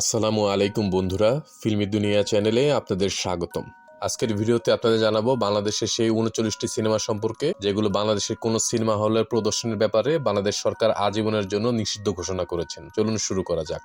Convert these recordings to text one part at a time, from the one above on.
আসসালামু আলাইকুম বন্ধুরা, ফিল্মি দুনিয়া চ্যানেলে আপনাদের স্বাগতম। আজকের ভিডিওতে আপনাদের জানাব বাংলাদেশের সেই উনচল্লিশটি সিনেমা সম্পর্কে, যেগুলো বাংলাদেশের কোনো সিনেমা হলের প্রদর্শনের ব্যাপারে বাংলাদেশ সরকার আজীবনের জন্য নিষিদ্ধ ঘোষণা করেছেন। চলুন শুরু করা যাক।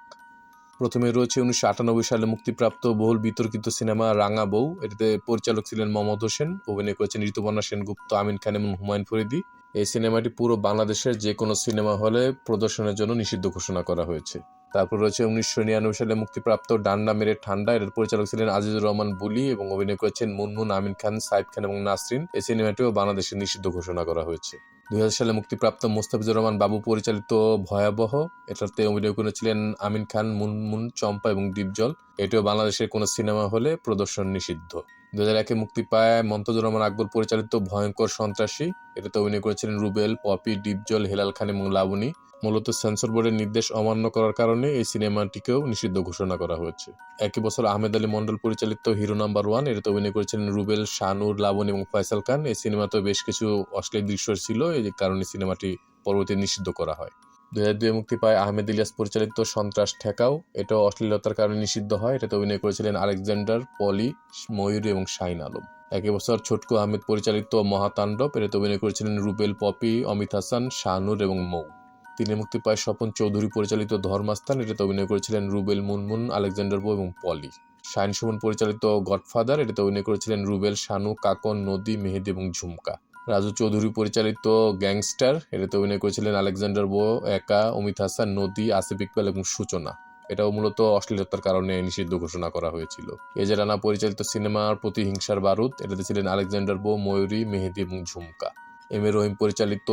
প্রথমে রয়েছে উনিশশো আটানব্বই সালে মুক্তিপ্রাপ্ত বহুল বিতর্কিত সিনেমা রাঙা বউ। এটিতে পরিচালক ছিলেন মোহাম্মদ হোসেন। অভিনয় করেছেন ঋতুপর্ণা সেনগুপ্ত, আমিন খান এবং হুমায়ুন ফরিদি। এই সিনেমাটি পুরো বাংলাদেশের যে কোনো সিনেমা হলে প্রদর্শনের জন্য নিষিদ্ধ ঘোষণা করা হয়েছে। তারপর রয়েছে উনিশশো নিরানব্বই সালে মুক্তিপ্রাপ্ত ডান্ডা মেরে ঠান্ডা। এর পরিচালক ছিলেন আজিজুর রহমান বুলি এবং অভিনয় করেছেন মুনমুন আমিন খান, সাইফ খান এবং নাসরিন। এই সিনেমাটিও বাংলাদেশে নিষিদ্ধ ঘোষণা করা হয়েছে। দু হাজার সালে মুক্তিপ্রাপ্ত মোস্তাফিজুর রহমান বাবু পরিচালিত ভয়াবহ, এটাতে অভিনয় করেছিলেন আমিন খান, মুনমুন, চম্পা এবং ডিপজল এটিও বাংলাদেশের কোনো সিনেমা হলে প্রদর্শন নিষিদ্ধ। দু হাজার একে মুক্তি পায় মন্তজুর রহমান আকবর, পরিচালিত ভয়ঙ্কর সন্ত্রাসী। এটাতে অভিনয় করেছিলেন রুবেল, পপি ডিপজল হেলাল খান এবং লাবণী। মূলত সেন্সর বোর্ডের নির্দেশ অমান্য করার কারণে এই সিনেমাটিকেও নিষিদ্ধ ঘোষণা করা হয়েছে। একই বছর আহমেদ আলী মন্ডল পরিচালিত হিরো নাম্বার ওয়ান, এটাতে অভিনয় করেছিলেন রুবেল শানুর লাবণ এবং ফয়সাল খান। এই সিনেমাতেও বেশ কিছু অশ্লীল দৃশ্য ছিল, এই কারণে সিনেমাটি পরবর্তী নিষিদ্ধ করা হয়। দু হাজার দুয়ে মুক্তি পায় আহমেদ ইলিয়াস পরিচালিত সন্ত্রাস ঠেকাও, এটাও অশ্লীলতার কারণে নিষিদ্ধ হয়। এটাতে অভিনয় করেছিলেন আলেকজান্ডার, পলি, ময়ূর এবং শাইন আলম। একই বছর ছোটকু আহমেদ পরিচালিত মহাতাণ্ডব, এটাতে অভিনয় করেছিলেন রুবেল, পপি, অমিত হাসান শাহনুর এবং মৌ। তিনি মুক্তি পায় স্বপন চৌধুরী পরিচালিত ধর্মাস্থান। এটাতে অভিনয় করেছিলেন রুবেল মুনমুন, আলেকজান্ডার বো এবং পলি। শাইন সুমন পরিচালিত গডফাদার, এটাতে অভিনয় করেছিলেন রুবেল, শানু, কাকন, নদী, মেহেদি এবং ঝুমকা। রাজু চৌধুরী পরিচালিত গ্যাংস্টার, এটাতে অভিনয় করেছিলেন আলেকজান্ডার বো, একা, অমিত হাসান, নদী, আসিফ ইকবাল এবং সূচনা। এটাও মূলত অশ্লীলতার কারণে নিষিদ্ধ ঘোষণা করা হয়েছিল। এজে রানা পরিচালিত সিনেমার প্রতি হিংসার বারুদ, এটাতে ছিলেন আলেকজান্ডার বো, ময়ূরী, মেহেদি এবং ঝুমকা। এম এ রহিম পরিচালিত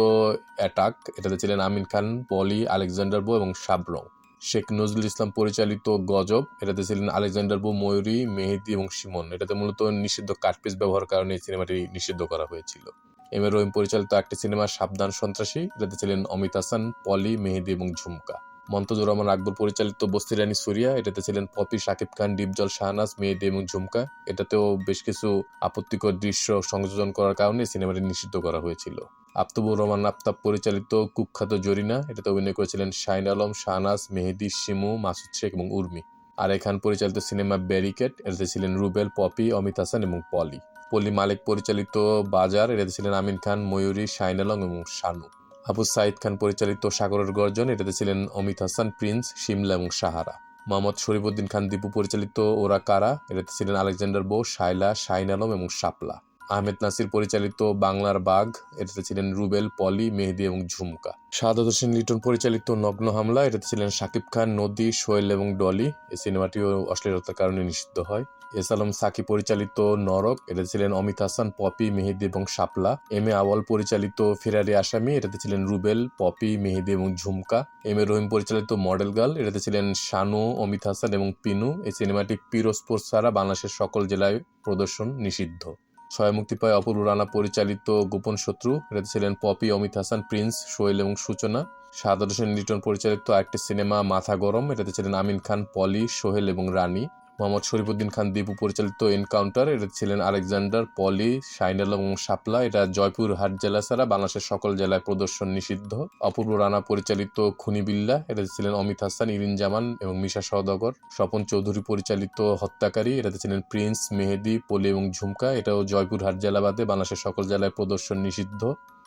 অ্যাটাক, এটাতে ছিলেন আমিন খান, পলি, আলেকজান্ডার বো এবং শাবরং শেখ নজরুল ইসলাম পরিচালিত গজব, এটাতে ছিলেন আলেকজান্ডার বো, ময়ূরী, মেহেদি এবং সিমন এটাতে মূলত নিষিদ্ধ কাঠপিস ব্যবহার কারণে এই সিনেমাটি নিষিদ্ধ করা হয়েছিল। এম এ রহিম পরিচালিত একটি সিনেমা, সাবধান সন্ত্রাসী, এটাতে ছিলেন অমিত হাসান, পলি, মেহেদি এবং ঝুমকা। মন্তজুর রহমান আকবর পরিচালিত বস্তি রানী সুরিয়া, এটাতে ছিলেন পপি শাকিব খান, ডিপজল শাহনাজ মেহেদি এবং ঝুমকা। এটাতেও বেশ কিছু আপত্তিকর দৃশ্য সংযোজন করার কারণে সিনেমাটি নিষিদ্ধ করা হয়েছিল। আফতাবুর রহমান আফতাব পরিচালিত কুখ্যাত জরিনা, এটাতে অভিনয় করেছিলেন শাইন আলম, শাহনাজ, মেহেদি, শিমু, মাসুদ শেখ এবং উর্মি। আর খান পরিচালিত সিনেমা ব্যারিকেড, এটাতে ছিলেন রুবেল, পপি, অমিত হাসান এবং পলি। পলি মালিক পরিচালিত বাজার, এটাতে ছিলেন আমিন খান, ময়ূরী শাইন আলম এবং শানু। আবু সাইদ খান পরিচালিত সাগরের গর্জন, এটাতে ছিলেন অমিত হাসান, প্রিন্স, শিমলা এবং সাহারা। মোহাম্মদ শরীফুদ্দিন খান দীপু পরিচালিত ওরা কারা, এটাতে ছিলেন আলেকজান্ডার বো শাইলা শাইন আলম এবং শাপলা। আহমেদ নাসির পরিচালিত বাংলার বাঘ, এটাতে ছিলেন রুবেল, পলি, মেহেদি এবং ঝুমকা। শাহাদত হোসেন লিটন পরিচালিত নগ্ন হামলা, এটাতে ছিলেন শাকিব খান, নদী সোহেল এবং ডলি। এই সিনেমাটিও অশ্লীলতার কারণে নিষিদ্ধ হয়। এস আলম সাকি পরিচালিত নরক এটা ছিলেন অমিত হাসান, পপি, মেহেদি এবং শাপলা। এম এ আওয়াল পরিচালিত ফেরারি আসামি, এটাতে ছিলেন রুবেল, পপি, মেহেদি এবং ঝুমকা। এম এ রহিম পরিচালিত মডেল গার্ল, এটাতে ছিলেন শানু, অমিত হাসান এবং পিনু। এই সিনেমাটি পিরোজপুর ছাড়া বাংলাদেশের সকল জেলায় প্রদর্শন নিষিদ্ধ। ছয় মুক্তি পায় অপূর্ব রানা পরিচালিত গোপন শত্রু, এটাতে ছিলেন পপি, অমিত হাসান, প্রিন্স, সোহেল এবং সূচনা। সাদর হোসেন লিটন পরিচালিত একটি সিনেমা মাথা গরম, এটাতে ছিলেন আমিন খান, পলি, সোহেল এবং রানী। মোহাম্মদ শরীফুদ্দিন খান দীপু পরিচালিত এনকাউন্টার এটা ছিলেন আলেকজান্ডার পলি সাইনাল এবং শাপলা। এটা জয়পুর হাট জেলা ছাড়া বাংলাদেশের সকল জেলায় প্রদর্শন নিষিদ্ধ। অপূর্ব রানা পরিচালিত খুনিবিল্লা এটা ছিলেন অমিত হাসান, ইরিন জামান এবং মিশা সওদাগর। স্বপন চৌধুরী পরিচালিত হত্যাকারী, এটাতে ছিলেন প্রিন্স মেহেদি, পলি এবং ঝুমকা। এটাও জয়পুর হাট জেলা বাদে বাংলাদেশের সকল জেলায় প্রদর্শন নিষিদ্ধ।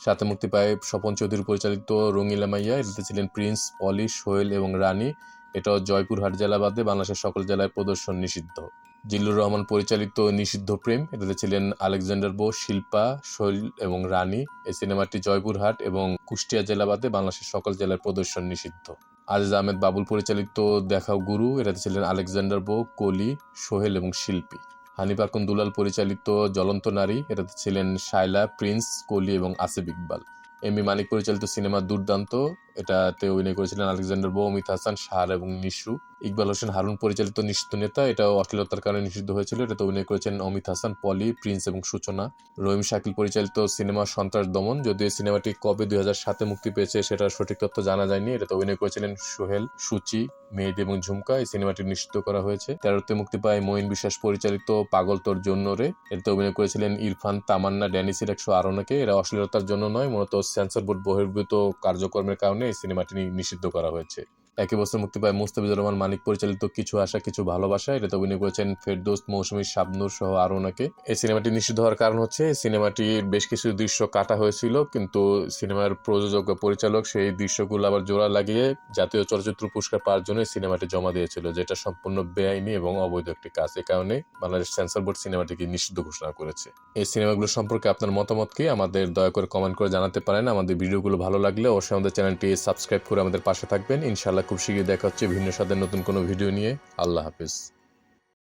সাথে মুক্তি পায় স্বপন চৌধুরী পরিচালিত রঙিলা মাইয়া, এটাতে ছিলেন প্রিন্স পলি, সোহেল এবং রানী। এটাও জয়পুরহাট জেলা বাদে বাংলাদেশের সকল জেলায় প্রদর্শন নিষিদ্ধ। জিল্লুর রহমান পরিচালিত নিষিদ্ধ প্রেম, এটাতে ছিলেন আলেকজান্ডার বো শিল্পা, শৈল এবং রানী। এই সিনেমাটি জয়পুরহাট এবং কুষ্টিয়া জেলা বাদে বাংলাদেশের সকল জেলায় প্রদর্শন নিষিদ্ধ। আজিজ আহমেদ বাবুল পরিচালিত দেখাও গুরু, এটাতে ছিলেন আলেকজান্ডার বো কলি, সোহেল এবং শিল্পী। হানিফ দুলাল পরিচালিত জ্বলন্ত নারী, এটাতে ছিলেন শায়লা, প্রিন্স, কলি এবং আসিফ ইকবাল। এম ই মানিক পরিচালিত সিনেমা দুর্দান্ত। এটাতে অভিনয় করেছিলেন আলেকজান্ডার বো অমিত হাসান শাহার এবং নিশু। ইকবাল হোসেন হারুন পরিচালিত নিষিদ্ধ নেতা, এটাও অশ্লীলতার কারণে নিষিদ্ধ হয়েছিল। এটাতে অভিনয় করেছেন অমিত হাসান, পলি, প্রিন্স এবং সূচনা। রহিম শাকিল পরিচালিত সিনেমা সন্ত্রাস দমন, যদিও সিনেমাটি কবে দুই হাজার সাতে মুক্তি পেয়েছে সেটার সঠিক তথ্য জানা যায়নি। এটাতে অভিনয় করেছিলেন সোহেল, সুচি, মেহেদি এবং ঝুমকা। এই সিনেমাটি নিষিদ্ধ করা হয়েছে। তেরোতে মুক্তি পায় মঈন বিশ্বাস পরিচালিত পাগল তোর জন্য রে। এটাতে অভিনয় করেছিলেন ইরফান, তামান্না ড্যানিসির একশো আরোনাকে। এরা অশ্লীলতার জন্য নয়, মূলত সেন্সর বোর্ড বহির্ভূত কার্যক্রমের কারণে এই সিনেমাটি নিষিদ্ধ করা হয়েছে। একই বছর মুক্তি পায় মুস্তাফিজুর রহমান মানিক পরিচালিত কিছু আশা, কিছু ভালোবাসা। এটাতে অভিনয় করেছেন ফেরদৌস, মৌসুমী, শাবনুর সহ আরও অনেকে। এই সিনেমাটি নিষিদ্ধ হওয়ার কারণ হচ্ছে সিনেমাটির বেশ কিছু দৃশ্য কাটা হয়েছিল, কিন্তু সিনেমার প্রযোজক বা পরিচালক সেই দৃশ্যগুলো আবার জোড়া লাগিয়ে জাতীয় চলচ্চিত্র পুরস্কার পাওয়ার জন্য সিনেমাটি জমা দিয়েছিল, যেটা সম্পূর্ণ বেআইনি এবং অবৈধ একটি কাজ। এ কারণে বাংলাদেশ সেন্সর বোর্ড সিনেমাটিকে নিষিদ্ধ ঘোষণা করেছে। এই সিনেমাগুলো সম্পর্কে আপনার মতামতকে আমাদের দয়া করে কমেন্ট করে জানাতে পারেন। আমাদের ভিডিওগুলো ভালো লাগলে অবশ্যই আমাদের চ্যানেলটি সাবস্ক্রাইব করে আমাদের পাশে থাকবেন। ইনশাআল্লাহ খুব শীঘ্রই দেখা হচ্ছে। ভিন্ন সাথে নতুন কোনো ভিডিও নিয়ে। আল্লাহ হাফিজ।